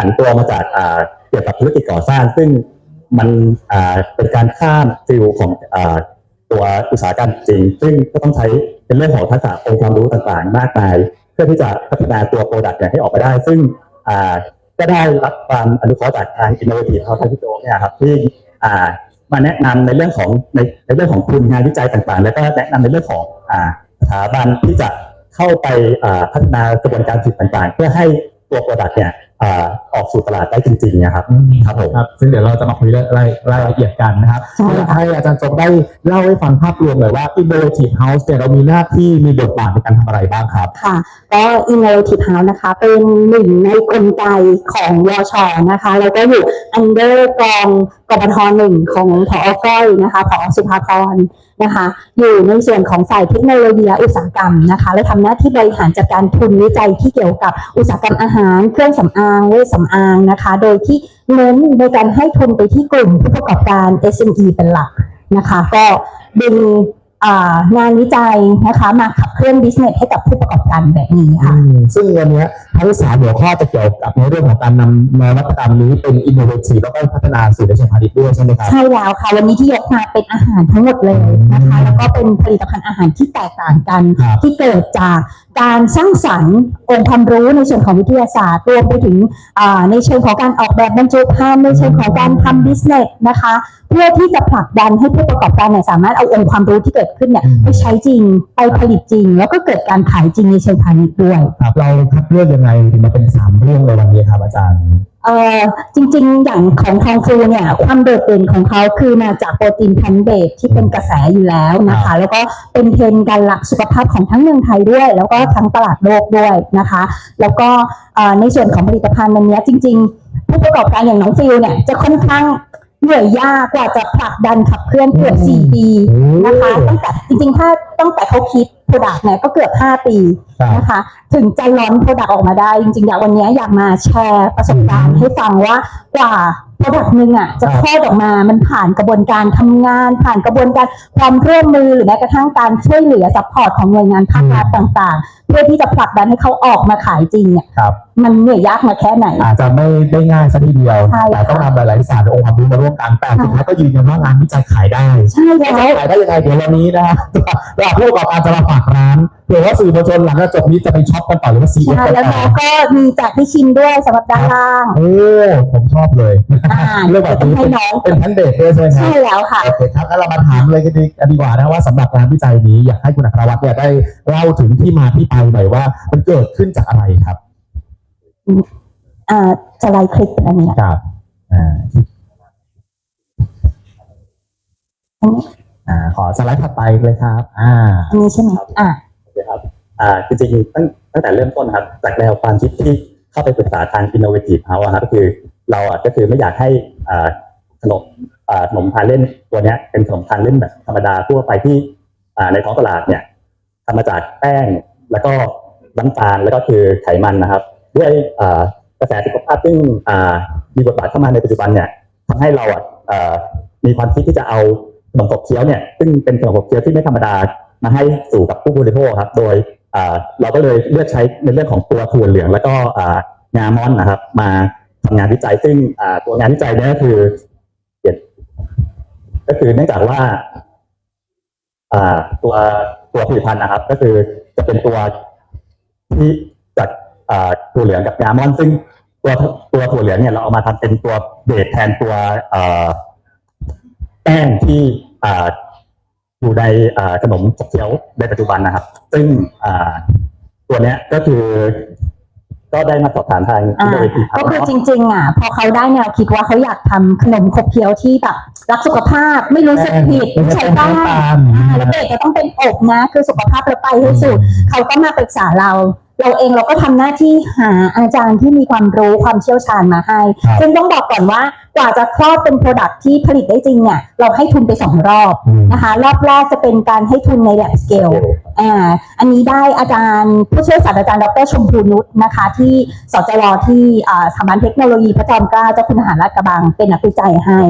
ผันตัวมาจากอ่าเกี่ยวกับธุรกิจก่อสร้าง ซึ่งมันอ่าเป็นการข้ามฟิลของอ่าตัวอุตสาหกรรมจริง ซึ่งก็ต้องใช้เป็นเรื่องของทักษะองค์ความรู้ต่างๆ มากมาย เพื่อที่จะพัฒนาตัวโปรดักต์เนี่ยให้ออกมาได้ ซึ่งอ่าก็ได้รับความอนุเคราะห์จากทาง Innovative House ที่โจเนี่ยครับที่อ่ามาแนะนำในเรื่องของในในเรื่องของทุนงานวิจัยต่างๆ แล้วก็แนะนำในเรื่องของอ่าสถาบันที่จะเข้าไปพัฒนากระบวนการผลิตต่างๆ เพื่อให้ตัวโปรดักต์เนี่ย อ่าออกสู่ตลาดได้จริงๆนะครับครับผมครับซึ่งเดี๋ยวเราจะมาคุยรายรายละเอียดกันนะครับใช่อยากค่ะให้อาจารย์โจกได้เล่าให้ฟังภาพรวมหน่อยว่า Innovative House เนี่ยเรามีหน้าที่มีบทบาทในการทำอะไรบ้างครับ ค่ะ ก็ Innovative House นะคะเป็นหนึ่งในกลไกของวชนะคะ แล้วก็อยู่ under กองกบทหนึ่งของผอก้อยนะคะผอสุภาพร นะคะอยู่ในส่วนของฝ่ายเทคโนโลยีและอุตสาหกรรมนะคะและทำหน้าที่บริหารจัดการทุนวิจัยที่เกี่ยวกับอุตสาหกรรมอาหาร เครื่องสำอางเวชสำอางนะคะ โดยที่เน้นในการให้ทุนไปที่กลุ่มผู้ประกอบการ SME เป็นหลักนะคะ ก็ดึง งานวิจัยนะคะมาขับเคลื่อน business ให้กับผู้ประกอบการแบบนี้ค่ะ อืมซึ่งวันเนี้ยทั้งสามหัวข้อจะเกี่ยวกับในเรื่องของการนำนวัตกรรมนี้เป็น innovative แล้วก็พัฒนาสู่ในเชิงพาณิชย์ด้วยใช่ไหมครับ ใช่แล้วค่ะ วันนี้ที่ยกมาเป็นอาหารทั้งหมดเลยนะคะ แล้วก็เป็นผลิตภัณฑ์อาหารที่แตกต่างกัน ครับ ที่เกิดจากการสร้างสรรค์องค์ความรู้ในส่วนของวิทยาศาสตร์รวมไปถึงอ่าในเชิงของการออกแบบบรรจุภัณฑ์ในเชิงของการทำบิสเนสนะคะ เพื่อที่จะผลักดันให้ผู้ประกอบการเนี่ยสามารถเอาองค์ความรู้ที่เกิดขึ้นเนี่ยอืมไปใช้จริงไปผลิตจริง แล้วก็เกิดการขายจริงในเชิงพาณิชย์ด้วยครับเราคัดเลือกยังไงถึงมาเป็นสามเรื่องในวันนี้ครับอาจารย์เอ่อจริงๆ อย่างของทองฟูเนี่ยความโดดเด่นของเขาคือมาจากโปรตีนแพลนต์เบสที่เป็นกระแสอยู่แล้วนะคะ แล้วก็เป็นเทรนด์การหลักสุขภาพของทั้งเมืองไทยด้วย แล้วก็ทั้งตลาดโลกด้วยนะคะ แล้วก็เอ่อในส่วนของผลิตภัณฑ์อันเนี้ยจริง ๆ ผู้ประกอบการอย่างน้องฟิลเนี่ยจะค่อนข้าง เหนื่อยยากกว่าจะผลักดันขับเคลื่อนเกือบอืม4ปีนะคะโอ้ตั้งแต่จริงๆ ถ้าตั้งแต่เขาคิดโปรดักต์เนี่ยก็เกือบ 5 ปีครับนะคะ ถึงจะล้อนโปรดักต์ออกมาได้ จริงๆอยากวันนี้อยากมาแชร์ประสบการณ์ให้ฟังว่ากว่าโปรดักต์หนึ่งอะจะครับคลอดออกมามันผ่านกระบวนการทำงาน ผ่านกระบวนการความร่วมมือหรือแม้กระทั่งการช่วยเหลือซัพพอร์ตของหน่วยงานภาครัฐต่างๆ เพื่อที่จะผลักดันให้เขาออกมาขายจริงเนี่ยครับ มันเหนื่อยยากมาแค่ไหน อาจจะไม่ได้ง่ายสักทีเดียว ใช่แต่ต้องค่ะนำหลายๆศาสตร์และองค์ความรู้มาร่วมกันแต่สุดท้ายก็ยืนยันว่างานวิจัยขายได้ใช่แล้วจะขายได้ยังไงเดี๋ยววันนี้นะเราผู้ประกอบการจะมาฝากร้านเผื่อว่าสื่อมวลชนหลังจากจบนี้จะไปช็อปกันต่อหรือว่าซีเอฟใช่กันแล้วต่อน้องก็มีจากที่ชิมด้วยสำหรับด้านล่าง โอ้ผมชอบเลยอ่าเรื่องแบบต้องนี้ให้น้อง เป็นแพนเดทด้วยใช่ไหมครับ ใช่แล้วค่ะ โอเคครับงั้นเรามาถามเลยกันดีกันดีกว่านะว่าสำหรับงานวิจัยนี้อยากให้คุณอัครวัฒน์เนี่ยได้เล่าถึงที่มาที่ไปหน่อยว่า มันเกิดขึ้นจากอะไรครับ อ่าจะไลค์คลิปอันเนี้ยครับอ่าอันนี้อ่า ขอสไลด์ถัดไปเลยครับ อ่าอันนี้ใช่ไหมอ่านะครับ อ่าจริงๆตั้งตั้งแต่เริ่มต้นนะครับ จากแนวความคิดที่เข้าไปปรึกษาทาง Innovative House อะครับก็คือเราอะก็คือไม่อยากให้อ่าขนมอ่าขนมทานเล่นตัวเนี้ย เป็นขนมทานเล่นแบบธรรมดาทั่วไปที่อ่าในท้องตลาดเนี่ยทำมาจากแป้งแล้วก็น้ำตาลแล้วก็คือไขมันนะครับ ด้วยกระแสสุขภาพซึ่งอ่มีบทบาทเข้ามาในปัจจุบันเนี่ยทำให้เราอะมีความคิดที่จะเอาขนมขบเคี้ยวเนี่ยซึ่งเป็นขนมขบเคี้ยวที่ไม่ธรรมดามาให้สู่กับผู้บริโภคครับ โดยเราก็เลยเลือกใช้ในเรื่องของตัวถั่วเหลือง แล้วก็อ่างามอนนะครับ มาทำงานวิจัยซึ่งตัวงานวิจัยนี่ก็คือก็คือเนื่องจากว่าตัวตัวผลิตภัณฑ์นะครับ ก็คือจะเป็นตัวที่จาก ถั่วเหลืองกับงามอนซึ่งตัวตัวถั่วเหลืองเนี่ยเราเอามาทำเป็นตัวเบสแทนตัวอ่าแป้งที่อ่าอยู่ในอ่าขนมขบเคี้ยวในปัจจุบันนะครับ ซึ่งอ่าตัวเนี้ยก็คือก็ได้มาสอบถามทางอ่า Innovative ก็คือเนาะจริง ๆ อะ พอเขาได้แนวคิดว่าเขาอยากทำขนมขบเคี้ยวที่แบบรักสุขภาพไม่รู้สึกผิดไม่ไม่ใช่ใช่แป้บ้างงน้ำตาลอ่าแล้วเด็กจะต้องเป็นอบนะ คือสุขภาพเราไปให้สุดเขาก็มาปรึกษาเรา เราเองเราก็ทำหน้าที่หาอาจารย์ที่มีความรู้ความเชี่ยวชาญมาให้ครับซึ่งต้องบอกก่อนว่ากว่าจะคลอดเป็นโปรดักที่ผลิตได้จริงเนี่ยเราให้ทุนไปสองรอบอืมนะคะรอบแรกจะเป็นการให้ทุนใน lab scale อ่าอันนี้ได้อาจารย์ผู้ช่วยศาสตราจารย์ดรชมพูนุชนะคะ ที่สจวที่อ่าสถาบันเทคโนโลยีพระจอมเกล้าเจ้าคุณทหารราชกระบังเป็นนักวิจัยให้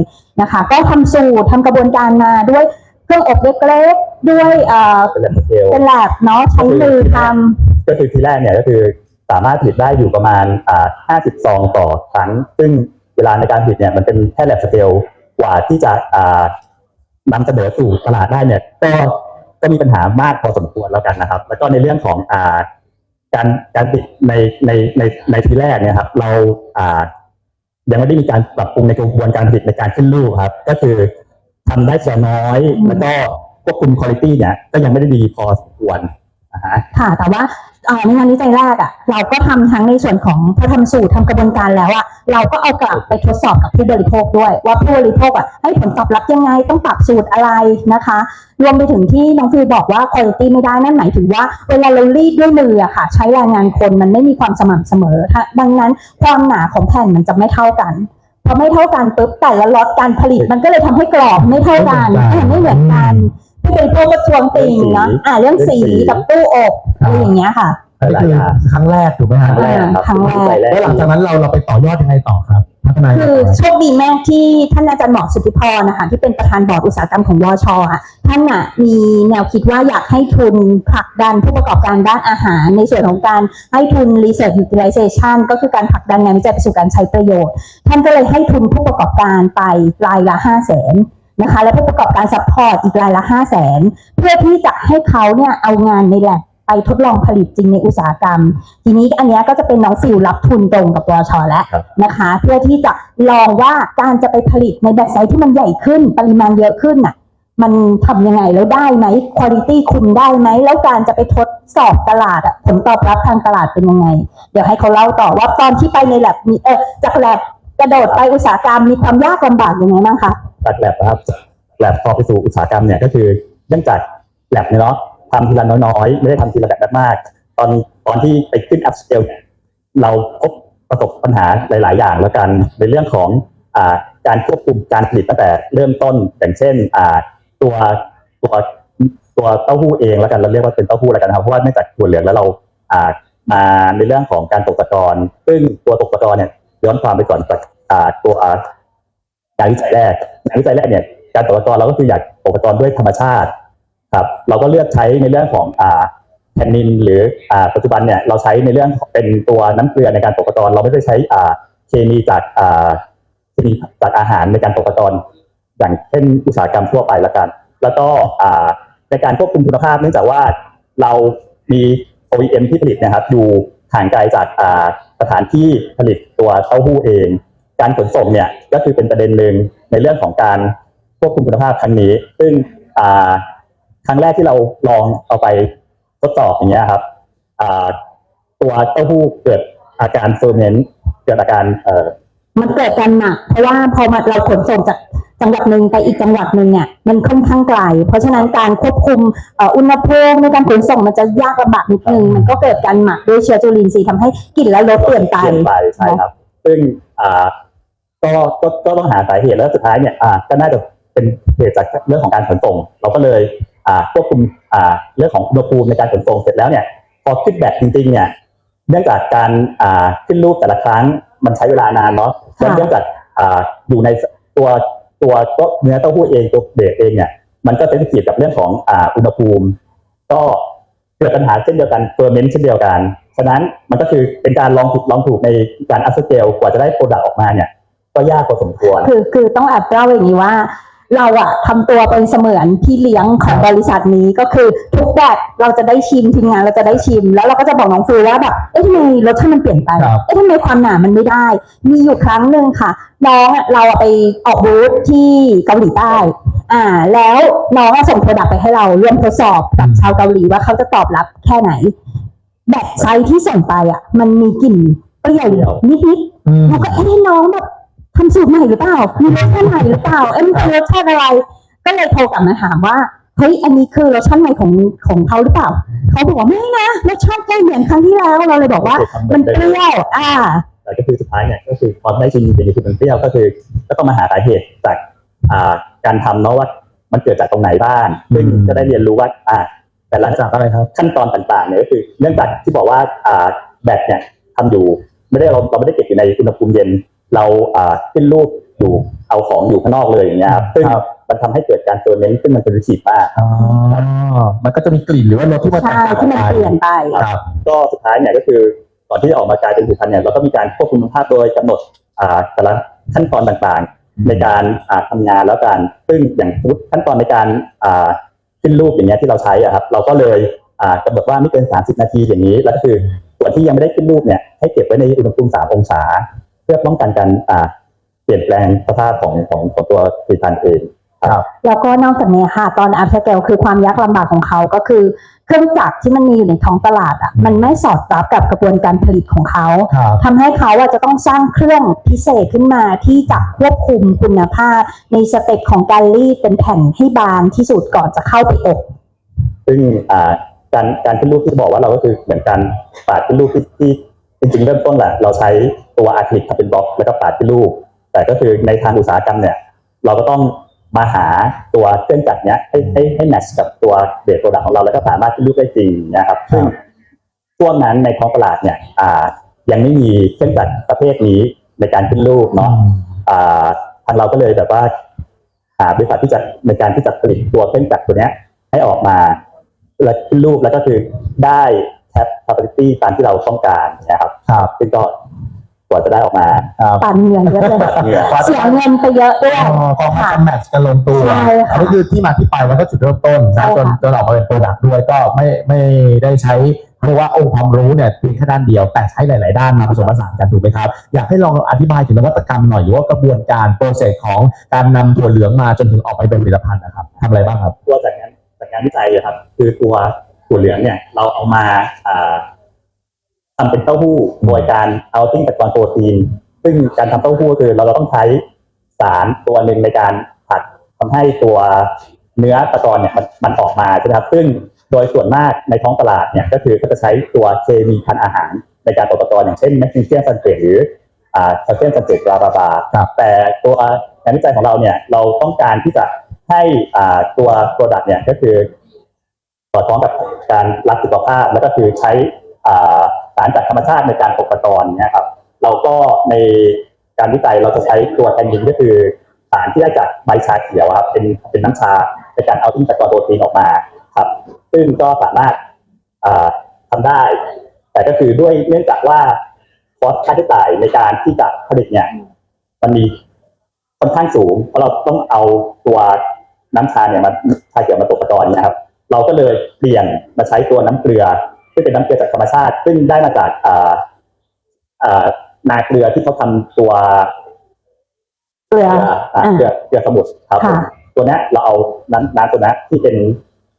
นะคะ ก็ทำสูตรทำกระบวนการมาด้วยเครื่องอบเล็กๆด้วยเอ่อเป็นแลบสเกลเป็นแลบเนาะใช้มือทำ ก็คือทีแรกเนี่ยก็คือสามารถผลิตได้อยู่ประมาณอ่า50ซองต่อครั้ง ซึ่งเวลาในการผลิตเนี่ยมันเป็นแค่แลบสเกลกว่าที่จะอ่านำเสนอสู่ตลาดได้เนี่ยก็ก็มีปัญหามากพอสมควรแล้วกันนะครับ แล้วก็ในเรื่องของอ่าการการผลิตในในในในทีแรกเนี่ยครับ เราอ่ายังไม่ได้มีการปรับปรุงในกระบวนการผลิตในการขึ้นรูปครับ ก็คือทำได้แต่น้อยแล้วก็ควบคุมคุณภาพเนี่ยก็ยังไม่ได้ดีพอสมควรนะฮะค่ะ แต่ว่า ในงานวิจัยแรกอะเราก็ทำทั้งในส่วนของพอทำสูตรทำกระบวนการแล้วอะเราก็เอากลับไปทดสอบกับผู้บริโภคด้วย ว่าผู้บริโภคอะให้ผลตอบรับยังไงต้องปรับสูตรอะไรนะคะ รวมไปถึงที่น้องฟิวบอกว่าคุณภาพไม่ได้นั่นหมายถึงว่าเวลาเรารีดด้วยมืออะค่ะ ใช้แรงงานคนมันไม่มีความสม่ำเสมอถ้าดังนั้นความหนาของแผ่นมันจะไม่เท่ากันพอไม่เท่ากันปุ๊บแต่ละล็อตการผลิตมันก็เลยทำให้กรอบไม่เท่ากันไม่เหมือนกัน อ่าไม่เหมือนกันผู้บริโภคก็ทวงติงเนาะอ่าเรื่องสีเรื่องสีกับตู้อบอะไรอย่างเงี้ยค่ะอันนี้คือครั้งแรกถูกไหมคฮะรั้งแรกครับครั้งแรกวิจัยแรกแล้วหลังจากนั้นเราเราไปต่อยอดยังไงต่อครับ พัฒนายังไงคือต่อ โชคดีมากที่ท่านอาจารย์หมอสุทธิพรนะคะที่เป็นประธานบอร์ดอุตสาหกรรมของวชอะท่านอะมีแนวคิดว่าอยากให้ทุนผลักดันผู้ประกอบการด้านอาหาร ในส่วนของการให้ทุน research utilization ก็คือการผลักดันงานวิจัยไปสู่การใช้ประโยชน์ ท่านก็เลยให้ทุนผู้ประกอบการไปรายละห้าแสน นะคะ และผู้ประกอบการซัพพอร์ตอีกรายละห้าแสนเพื่อที่จะให้เขาเนี่ยเอางานในแลบไปทดลองผลิตจริงในอุตสาหกรรม ทีนี้อันเนี้ยก็จะเป็นน้องฟิลรับทุนตรงกับวชแล้วครับนะคะ เพื่อที่จะลองว่าการจะไปผลิตในแบบไซส์ที่มันใหญ่ขึ้น ปริมาณเยอะขึ้นน่ะมันทำยังไงแล้วได้ไหมคุณภาพคุมได้ไหม แล้วการจะไปทดสอบตลาดอะผลตอบรับทางตลาดเป็นยังไง เดี๋ยวให้เขาเล่าต่อว่าตอนที่ไปในแลบมีเออจากแลบกระโดดไปอุตสาหกรรมมีความยากลำบากยังไงบ้างคะ จากแลบนะครับแลบพอไปสู่อุตสาหกรรมเนี่ยก็คือเนื่องจากแลบเนี่ยเนาะทำทีละน้อยๆ ไม่ได้ทำทีละแบบมากๆตอนตอนที่ไปขึ้นอัพสเกลเราพบประสบปัญหาหลาย ๆ อย่างแล้วกันในเรื่องของอ่าการควบคุมการผลิตตั้งแต่เริ่มต้นอย่างเช่นอ่าตัวตัวตัวเต้าหู้เองแล้วกันเราเรียกว่าเป็นเต้าหู้แล้วกันครับเพราะว่าเนื่องจากถั่วเหลืองแล้วเราอ่ามาในเรื่องของการตกตะกอนซึ่งตัวตกตะกอนเนี่ยย้อนความไปก่อนจากอ่าตัว งานวิจัยแรกงานวิจัยแรกเนี่ยการตกตะกอนเราก็คืออยากตกตะกอนด้วยธรรมชาติครับเราก็เลือกใช้ในเรื่องของอ่าแทนนินหรืออ่าปัจจุบันเนี่ยเราใช้ในเรื่องเป็นตัวน้ำเกลือในการตกตะกอนเราไม่ได้ใช้อ่าเคมีจากอ่าเคมีจากอาหารในการตกตะกอนอย่างเช่นอุตสาหกรรมทั่วไปละกัน แล้วก็อ่าในการควบคุมคุณภาพเนื่องจากว่าเรามี OEM ที่ผลิตนะครับอยู่ห่างไกลจากอ่าสถานที่ผลิตตัวเต้าหู้เอง การขนส่งเนี่ยก็คือเป็นประเด็นหนึ่งในเรื่องของการควบคุมคุณภาพครั้งนี้ ซึ่งอ่าครั้งแรกที่เราลองเอาไปทดสอบอย่างเงี้ยครับอ่าตัวเต้าหู้เกิดอาการเฟอร์เมนต์เกิดอาการเอ่อมันเกิดการหนักเพราะว่าพอมาเราขนส่งจากจังหวัดหนึ่งไปอีกจังหวัดหนึ่งเนี่ยมันค่อนข้างไกล เพราะฉะนั้นการควบคุมเอ่ออุณหภูมิในการขนส่งมันจะยากลำบากนิดนึง มันก็เกิดการหมักด้วยเชื้อจุลินทรีย์ทำให้กลิ่นและรสเปลี่ยนไปเปลี่ยนไปใช่ครับ ซึ่งอ่า ก็ก็ก็ต้องหาสาเหตุแล้วสุดท้ายเนี่ยอ่าก็น่าจะเป็นเหตุจากเรื่องของการขนส่ง เราก็เลยอ่าควบคุมอ่าเรื่องของอุณหภูมิในการขนส่งเสร็จแล้วเนี่ยพอขึ้นแบบจริงๆเนี่ยเนื่องจากการอ่าขึ้นรูปแต่ละครั้งมันใช้เวลานานเนาะค่ะแล้วเนื่องจากอ่าอยู่ในตัวตัวตัวเนื้อเต้าหู้เองตัวเบสเองเนี่ยมันก็เซนซิทีฟกับเรื่องของอ่าอุณหภูมิ ก็เกิดปัญหาเช่นเดียวกันเฟอร์เมนต์เช่นเดียวกัน ฉะนั้นมันก็คือเป็นการลองผิดลองถูกในการอัพสเกลกว่าจะได้โปรดักต์ออกมาเนี่ย ก็ยากพอสมควร คือคือต้องแอบเล่าอย่างนี้ว่า เราอะทำตัวเป็นเสมือนพี่เลี้ยงของบริษัทนี้ก็คือทุกแบบเราจะได้ชิมทีมงานเราจะได้ชิม แล้วเราก็จะบอกน้องฟิวว่าแบบเอ๊ะทำไมรสชาติมันเปลี่ยนไปครับ เอ๊ะทำไมความหนามันไม่ได้ มีอยู่ครั้งหนึ่งค่ะ น้องอะเราอะไปออกบูธที่เกาหลีใต้ อ่า แล้วน้องอะส่งโปรดักต์ไปให้เราร่วมทดสอบกับชาวเกาหลีว่าเขาจะตอบรับแค่ไหน แบบไซส์ที่ส่งไปอะมันมีกลิ่นเปรี้ยวเปรี้ยว นิดๆ อืมเราก็เอ๊ะน้องแบบ ทำสูตรใหม่หรือเปล่ามีรสชาติใหม่หรือเปล่า เอ็มนคือรสชาติอะไร ก็เลยโทรกลับมาถามว่าเฮ้ยอันนี้คือรสชาติใหม่ของของเขาหรือเปล่า เขาบอกว่าไม่นะรสชาติใกล้เหมือนครั้งที่แล้ว เราเลยบอกว่า มันเปรี้ยวอ่าแต่ก็คือสุดท้ายเนี่ยก็คือความได้จริงจริงๆคือมันเปรี้ยวก็คือ ก็ต้องมาหาสาเหตุจากอ่าการทำเนาะว่ามันเกิดจากตรงไหนบ้างซึ่งอืมจะได้เรียนรู้ว่าอ่าแต่ละจากอะไรครับ ขั้นตอนต่างๆเนี่ยก็คือเนื่องจากที่บอกว่าอ่าแบตเนี่ยทำอยู่ไม่ได้เราเราไม่ได้เก็บอยู่ในอุณหภูมิเย็น เราอ่าขึ้นรูปอยู่เอาของอยู่ข้างนอกเลยอย่างเงี้ยครับซึ่งครับมันทำให้เกิดการเฟอร์เมนต์ซึ่งมันเป็นวิธีมากอ๋อมันก็จะมีกลิ่นหรือว่ารสที่มันแตใช่กต่างที่มันไปเปลี่ยนไปครับก็สุดท้ายเนี่ยก็คือก่อนที่จะออกมากลายเป็นผลิตภัณฑ์เนี่ยเราก็มีการควบคุมคุณภาพโดยกำหนดอ่าแต่ละขั้นตอนต่างๆ ในการอ่าทำงานแล้วกันซึ่งอย่างสมมุติขั้นตอนในการอ่าขึ้นรูปอย่างเงี้ยที่เราใช้อะครับ เราก็เลยอ่ากำหนดว่าไม่เกิน 30 นาทีอย่างนี้ แล้วก็คือส่วนที่ยังไม่ได้ขึ้นรูปเนี่ยให้เก็บไว้ในอุณหภูมิ 3 องศาเพื่อป้องกันการอ่าเปลี่ยนแปลงสภาพของของของตัวผลิตภัณฑ์เองแล้วก็นอกจากนี้ค่ะ ตอนอัพสเกลคือความยากลำบากของเขาก็คือ เครื่องจักรที่มันมีอยู่ในท้องตลาดอะมันไม่สอดรับกับกระบวนการผลิตของเขาครับ ทำให้เขาอะจะต้องสร้างเครื่องพิเศษขึ้นมาที่จะควบคุมคุณภาพ ในสเต็ปของการรีดเป็นแผ่นให้บางที่สุดก่อนจะเข้าไปอบ ซึ่งอ่าการการขึ้นรูปที่บอกว่าเราก็คือเหมือนการปาดขึ้นรูปที่ที่ จริงๆเริ่มต้นแหละเราใช้ตัวอะคริลิกทำเป็นบล็อกแล้วก็ปาดขึ้นรูป แต่ก็คือในทางอุตสาหกรรมเนี่ย เราก็ต้องมาหาตัวเครื่องจักรเนี้ยให้ให้ให้แมทช์กับตัวเบสโปรดักต์ของเราแล้วก็สามารถขึ้นรูปได้จริงนะครับซึ่งช่วงนั้นในท้องตลาดเนี่ยอ่ายังไม่มีเครื่องจักรประเภทนี้ในการขึ้นรูปเนาะอ่าทางเราก็เลยแบบว่าหาบริษัทที่จะในการที่จะผลิตตัวเครื่องจักรตัวเนี้ยให้ออกมาแล้วขึ้นรูปแล้วก็คือได้ แคป capacity ตามที่เราต้องการนะครับครับซึ่งก็กว่าจะได้ออกมา ครับปั่นเหงื่อเยอะเลยเหงื่อ เสียเงินไปเยอะด้วย อ๋อก็ให้จะแมทช์กันลงตัวใช่ค่ะอันนี้คือที่มาที่ไปแล้วก็จุดเริ่มต้นใช่นะจนค่ะจนออกมาเป็นโปรดักต์ด้วยก็ไม่ไม่ได้ใช้เรียกว่าองค์ความรู้เนี่ยเพียงแค่ด้านเดียว แต่ใช้หลาย ๆ ด้านมาผสมผสานกันถูกไหมครับ อยากให้ลองอธิบายถึงนวัตกรรมหน่อยหรือว่ากระบวนการโปรเซสของการนำถั่วเหลืองมาจนถึงออกไปเป็นผลิตภัณฑ์นะครับทำอะไรบ้างครับ ตัวจากงานจากงานวิจัยอะครับ คือตัว ถั่วเหลืองเนี่ยเราเอามาอ่าทำเป็นเต้าหู้โดยการเอาติ้งตะกอนโปรตีน ซึ่งการทำเต้าหู้ก็คือเราเราต้องใช้สารตัวหนึ่งในการผัดทำให้ตัวเนื้อตะกอนเนี่ยมันมันออกมาใช่ไหมครับ ซึ่งโดยส่วนมากในท้องตลาดเนี่ยก็คือก็จะใช้ตัวเคมีพันอาหารในการตกตะกอนอย่างเช่นแมกนีเซียมซัลเฟตหรืออ่าแคลเซียมซัลเฟตบลาบลาบลาครับแต่ตัวงานวิจัยของเราเนี่ยเราต้องการที่จะให้อ่าตัวโปรดักต์เนี่ยก็คือ สอดคล้องกับการรักสุขภาพ แล้วก็คือใช้สารจากธรรมชาติในการตกตะกอนเนี่ยครับเราก็ในการวิจัยเราจะใช้ตัวแทนนินก็คือสารที่ได้จากใบชาเขียวครับเป็นเป็นน้ำชาในการเอาทิ้งตะกอนโปรตีนออกมาครับ ซึ่งก็สามารถาทำได้ แต่ก็คือด้วยเนื่องจากว่าคอสค่าใช้จ่ายในการที่จะผลิตเนี่ยมันมีค่อนข้างสูง เพราะเราต้องเอาตัวน้ำชาเนี่ยมาชาเขียวมาตกตะกอนนะครับ เราก็เลยเปลี่ยนมาใช้ตัวน้ำเกลือซึ่งเป็นน้ำเกลือจากธรรมชาติ ซึ่งได้มาจากอ่าอ่านาเกลือที่เขาทำตัวเกลืออ่าเกลือเกลือสมุทรครับผมค่ะตัวเนี้ยเราเอาน้ำน้ำตัวเนี้ยที่เป็น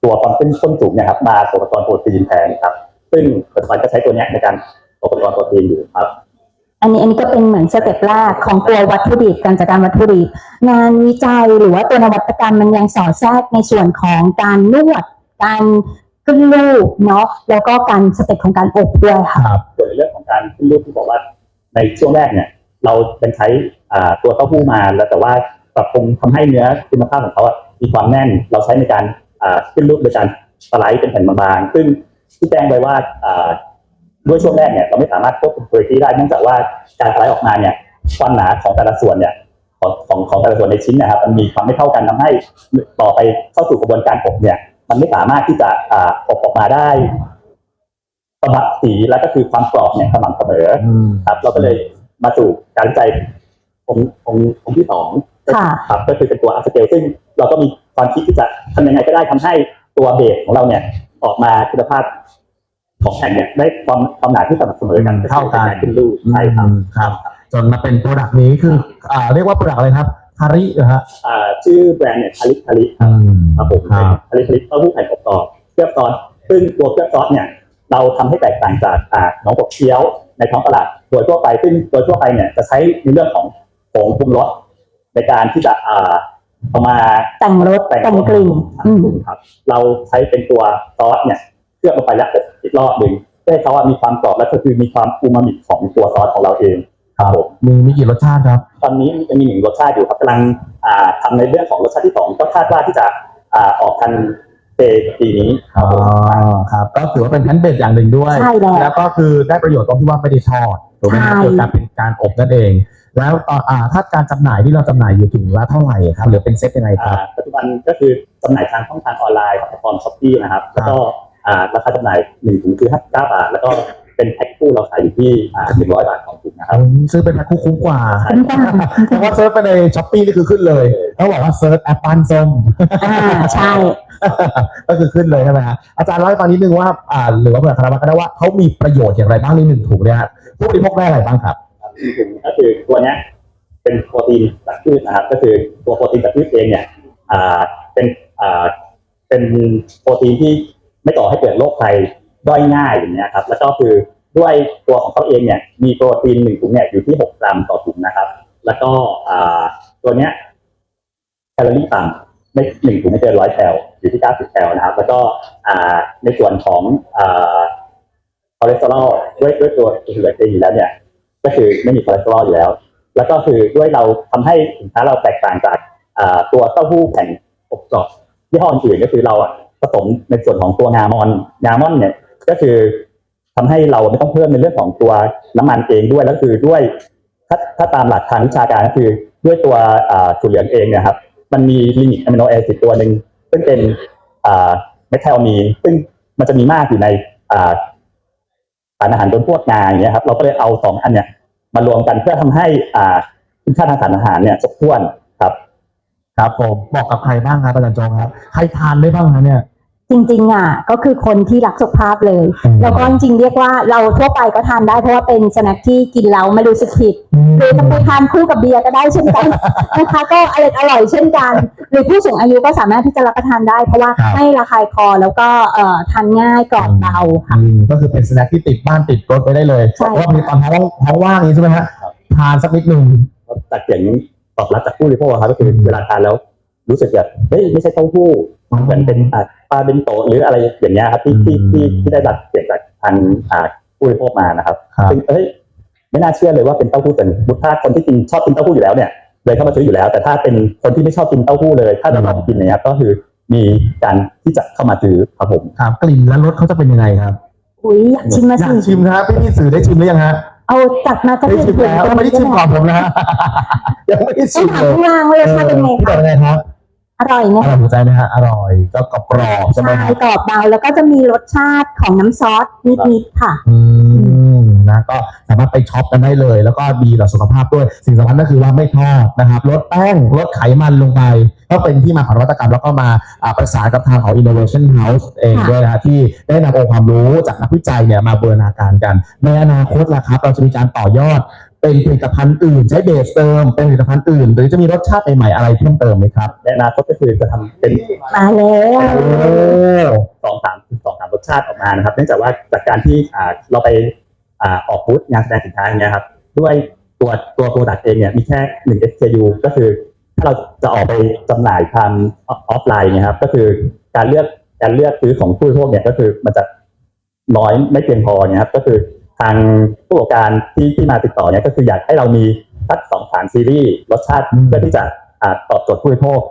ตัวความเข้มข้นสูงเนี่ยครับ มาตกตะกอนโปรตีนแทนครับ ซึ่งปัจจุบันก็ใช้ตัวเนี้ยในการตกตะกอนโปรตีนอยู่ครับอันนี้อันนี้ก็เป็นเหมือนสเต็ปแรกของตัววัตถุดิบการจัดการวัตถุดิบ งานวิจัยหรือว่าตัวนวัตกรรมมันยังสอดแทรกในส่วนของการนวด การขึ้นรูปเนาะแล้วก็การสเต็ปของการอบด้วยค่ะครับส่วนในเรื่องของการขึ้นรูปที่บอกว่าในช่วงแรกเนี่ย เราเป็นใช้อ่าตัวเต้าหู้มาแล้วแต่ว่าปรับปรุงทำให้เนื้อคุณภาพของเขาอะมีความแน่น เราใช้ในการอ่าขึ้นรูปโดยการสไลด์เป็นแผ่นบางๆซึ่งที่แจ้งไว้ว่าอ่าด้วยช่วงแรกเนี่ยเราไม่สามารถควบคุมคุณภาพได้เนื่องจากว่าการสไลด์ออกมาเนี่ยความหนาของแต่ละส่วนเนี่ยของของของแต่ละส่วนในชิ้นเนะครับมันมีความไม่เท่ากันทำให้ต่อไปเข้าสู่กระบวนการอบเนี่ย มันไม่สามารถที่จะอ่าอบออกมาได้สม่ำสีและก็คือความกรอบเนี่ยสม่ำเสมออืมครับ เราก็เลยมาสู่การวิจัยองค์องค์องค์ที่สองค่ะครับก็คือเป็นตัวอัพสเกลซึ่งเราก็มีความคิดที่จะทำยังไงก็ได้ทำให้ตัวเบสของเราเนี่ย ออกมาคุณภาพของแผ่นเนี่ยได้ความความหนาที่สม่ำเสมอกันเท่ากันป็ขึ้นรูปใช่ครับอืมครับ จนมาเป็นโปรดักต์นี้คืออ่าเรียกว่าโปรดักต์อะไรครับคารินะฮะอ่า ชื่อแบรนด์เนี่ยคาริคาริครับอืมครับผมครับคาริคาริเต้าหู้แผ่นกรอบๆเคลือบซอสซึ่งตัวเคลือบซอสเนี่ยเราทำให้แตกต่างจากอ่าหนองกบเคี้ยวในท้องตลาดโดยทั่วไปซึ่งโดยทั่วไปเนี่ยจะใช้ในเรื่องของผงปรุงรสในการที่จะอ่าเอามาแต่งรสแต่งกลิ่นอืมครับ เราใช้เป็นตัวซอสเนี่ยเคลือบลงไปแล้วอบอีกรอบหนึ่งเพื่อให้เขาอะมีความกรอบและก็คือมีความอูมามิของตัวซอสของเราเอง ครับผมมีมีกี่รสชาติครับ ตอนนี้จะมีหนึ่งรสชาติอยู่ครับกำลังอ่าทำในเรื่องของรสชาติที่สองก็คาดว่าที่จะอ่าออกทันเตปีนี้คอ๋รับอผมครับ ก็ถือว่าเป็นแพนเบดอย่างหนึ่งด้วย ใช่แล้ว แล้วก็คือได้ประโยชน์ตรงที่ว่าไม่ได้ทอดถูกไหมครับใช่เกิดการเป็นการอบนั่นเอง แล้วตอนอ่าถ้าการจำหน่ายที่เราจำหน่ายอยู่ถึงละเท่าไหร่ครับหรือเป็นเซ็ตยังไงคอ่ารับปัจจุบันก็คือจำหน่ายทางช่องทางออนไลน์แพลตฟอร์มช้อปปี้นะครับ แล้วก็อ่าราคาจำหน่ายหนึ่งถุงคือห้าสิบเก้าบาท แล้วก็ เป็นแพ็คคู่เราขายอยู่ที่อ่าหนึ่งร้อยบาทของถุงนะครับซื้อเป็นแพ็คคู่คุ้มกว่าคุ้มกว่าเพราะว่าเซิร์ชไปในช้อปปี้นี่คือขึ้นเลยต้องบอกว่าเซิร์ชแอปปันส้มอ่าใช่ก็คือขึ้นเลยใช่ไหมฮะอาจารย์เล่าให้ฟังนิดนึงว่าอ่าหรือว่าเผื่อคณะกรรมการก็ได้ว่าเขามีประโยชน์อย่างไรบ้างในหนึ่งถุงเนี่ยฮะผู้บริโภคได้อะไรบ้างครับถุงก็คือตัวเนี้ยเป็นโปรตีนจากพืชนะครับก็คือตัวโปรตีนจากพืชเองเนี่ยอ่าเป็นอ่าเป็นโปรตีนที่ไม่ก่อให้เกิดโรคภัย ด้อยง่ายอย่างเงี้ยครับ แล้วก็คือด้วยตัวของเขาเองเนี่ย มีโปรตีนหนึ่งถุงเนี่ยอยู่ที่หกกรัมต่อถุงนะครับ แล้วก็อ่าตัวเนี้ยแคลอรี่ต่ำไม่หนึ่งถุงไม่เกินร้อยแคลอยู่ที่เก้าสิบแคลนะครับ แล้วก็อ่าในส่วนของอ่าคอเลสเตอรอลด้วยด้วยตัวเหลือเองอยู่แล้วเนี่ย ก็คือไม่มีคอเลสเตอรอลอยู่แล้ว แล้วก็คือด้วยเราทำให้สินค้าเราแตกต่างจากอ่าตัวเต้าหู้แผ่นอบกรอบยี่ห้ออื่นก็คือเราอะผสมในส่วนของตัวงามอนงามอนเนี่ย ก็คือทำให้เราไม่ต้องเพิ่มในเรื่องของตัวน้ำมันเองด้วยแล้วคือด้วยถ้าถ้าตามหลักทางวิชาการก็คือด้วยตัวถั่วเหลืองเองเนี่ยครับมันมีลิมิตอะมิโนแอซิดตัวหนึ่งซึ่งเป็นเมทไทโอนีนซึ่งมันจะมีมากอยู่ในอ่าสารอาหารบนพวกงาอย่างเงี้ยครับเราก็เลยเอาสองอันเนี่ยมารวมกันเพื่อทำให้อ่าคุณค่าทางสารอาหารเนี่ยครบถ้วนครับ ครับผมบอกกับใครบ้างครับอาจารย์จงครับใครทานได้บ้างครับเนี่ย จริงๆอะก็คือคนที่รักสุขภาพเลยแล้วก็จริงๆเรียกว่าเราทั่วไปก็ทานได้เพราะว่าเป็นสแน็คที่กินแล้วไม่รู้สึกผิดหรือจะไปทานคู่กับเบียร์ก็ได้เช่นกัน นะคะก็อร่อยอร่อยเช่นกัน หรือผู้สูงอายุก็สามารถที่จะรับประทานได้ เพราะว่าครับให้ระคายคอแล้วก็เอ่อทานง่ายกรอบเบาค่ะ อืมก็คือเป็นสแน็คที่ติดบ้านติดรถไปได้เลยใช่เพราะว่ามีตอนท้องท้องว่างนี้ใช่ไหมฮะครับ ทานสักนิดหนึ่ง จากเสียงตอบรับจากผู้บริโภคครับก็คือเวลาทานแล้วรู้สึกแบบเฮ้ยไม่ใช่เต้าหู้ เหมือนเป็นอ่าปลาเบนโตะหรืออะไรอย่างเงี้ยครับที่ที่ที่ที่ได้รับเสียงจากทางอ่าผู้บริโภคมานะครับครับซึ่งเอ้ยไม่น่าเชื่อเลยว่าเป็นเต้าหู้แต่บุตถ้าคนที่กินชอบกินเต้าหู้อยู่แล้วเนี่ยเลยเข้ามาซื้ออยู่แล้ว แต่ถ้าเป็นคนที่ไม่ชอบกินเต้าหู้เลย ถ้าจะลองกินเนี่ยครับก็คือมีการที่จะเข้ามาซื้อครับผมครับกลิ่นและรสเขาจะเป็นยังไงครับอุ้ยอยากชิมมาอยากสิชิมครับพี่พี่สื่อได้ชิมหรือยังฮะเอาจัดมาสักได้หนึ่งชิมแล้วไม่ได้ชิมก่อนผมนะฮะยังไม่ได้ต้ชิองมถามเลยข้างล่างว่ารสชาติเป็นไงพี่บอคะกยังไงครับ อร่อยไหมอร่อยหัวใจไหมฮะอร่อยก็กรอบกรอบๆใช่ไหมใช่ครับกรอบเบาแล้วก็จะมีรสชาติของน้ำซอสนิดๆค่ะ อืมนะก็สามารถไปช็อปกันได้เลย แล้วก็ดีต่อสุขภาพด้วย สิ่งสำคัญก็คือว่าไม่ทอดนะครับลดแป้งลดไขมันลงไป ก็เป็นที่มาของนวัตกรรม แล้วก็มาอ่าประสานกับทางของ Innovation House เองค่ะ ด้วยนะฮะที่ได้นำองค์ความรู้จากนักวิจัยเนี่ยมาบูรณาการกัน ในอนาคตล่ะครับ เราจะมีการต่อยอด เป็นผลิตภัณฑ์อื่นใช้เบสเติมเป็นผลิตภัณฑ์อื่น หรือจะมีรสชาติใหม่ๆอะไรเพิ่มเติมไหมครับในอนาคตก็คือจะทำเป็นมาแล้ว สองสามสองสามรสชาติออกมานะครับ เนื่องจากว่าจากการที่อ่าเราไปอ่าออกบูธงานแสดงสินค้าอย่างเงี้ยครับ ด้วยตัวตัวโปรดักต์เองเนี่ยมีแค่หนึ่ง SKU ก็คือ ถ้าเราจะออกไปจำหน่ายทางออฟไลน์เนี่ยครับ ก็คือการเลือกการเลือกซื้อของผู้บริโภคเนี่ยก็คือมันจะน้อยไม่เพียงพอเนี่ยครับ ก็คือ ทางผู้ประกอบการที่ที่มาติดต่อเนี่ยก็คืออยากให้เรามีสักสองสามซีรีส์รสชาติอืมเพื่อที่จะอ่าตอบโจทย์ผู้บริโภค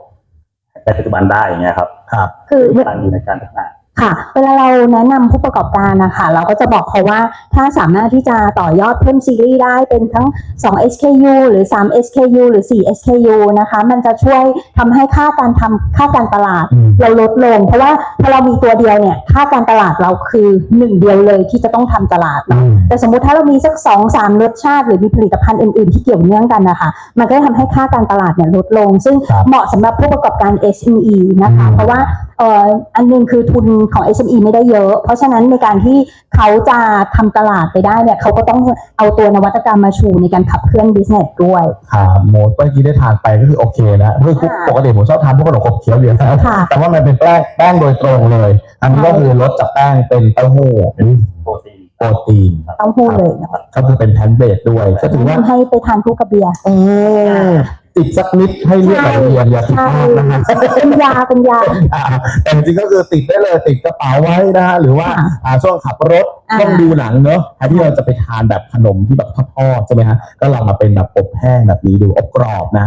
ในปัจจุบันได้อย่างเงี้ยครับ ครับคือกำลังอยู่ในการพัฒนา ค่ะเวลาเราแนะนำผู้ประกอบการนะคะเราก็จะบอกเขาว่าถ้าสามารถที่จะต่อยอดเพิ่มซีรีส์ได้เป็นทั้ง 2 SKU หรือ 3 SKU หรือ 4 SKU นะคะ มันจะช่วยทำให้ค่าการทำค่าการตลาดอืมเราลดลง เพราะว่าพอเรามีตัวเดียวเนี่ยค่าการตลาดเราคือหนึ่งเดียวเลยที่จะต้องทำตลาดเนาะแต่สมมุติถ้าเรามีสักสองสามรสชาติ หรือมีผลิตภัณฑ์อื่นๆ ที่เกี่ยวเนื่องกันนะคะมันก็จะทำให้ค่าการตลาดเนี่ยลดลง ซึ่งครับเหมาะสำหรับผู้ประกอบการ SME นะคะอืมเพราะว่าเอ่ออันหนึงคือทุนของ SME ไม่ได้เยอะ เพราะฉะนั้นในการที่เขาจะทำตลาดไปได้เนี่ยเขาก็ต้องเอาตัวนวัตกรรมมาชูในการขับเคลื่อน business ด้วยครับโมดเมื่อกี้ได้ทานไปก็คือโอเคนะคือค่ะปกติผมชอบทานพวกขนมขบเคี้ยวอยู่แล้วค่ะแต่ว่ามันเป็นแป้งแป้งโดยตรงเลย อันนี้ก็คือลดจากแป้งเป็นเต้าหู้เป็นโปรตีนโปรตีนเต้าหู้เลยเนาะก็คือเป็นแพนเบสด้วยก็ถือว่าให้ไปทานคู่กับเบียร์เออ ติดสักนิดให้เลือกแบบเรียนอย่าติดใช่มากนะฮะเป็นยาเป็นยาอ่าแต่จริงๆก็คือติดได้เลยติดกระเป๋าไว้นะฮะหรือว่าค่ะอ่าช่วงขับรถอ่าต้องดูหนังเนอะแทนที่เราจะไปทานแบบขนมที่แบบทอดๆใช่ไหมฮะก็ลองมาเป็นแบบอบแห้งแบบนี้ดูอบกรอบนะ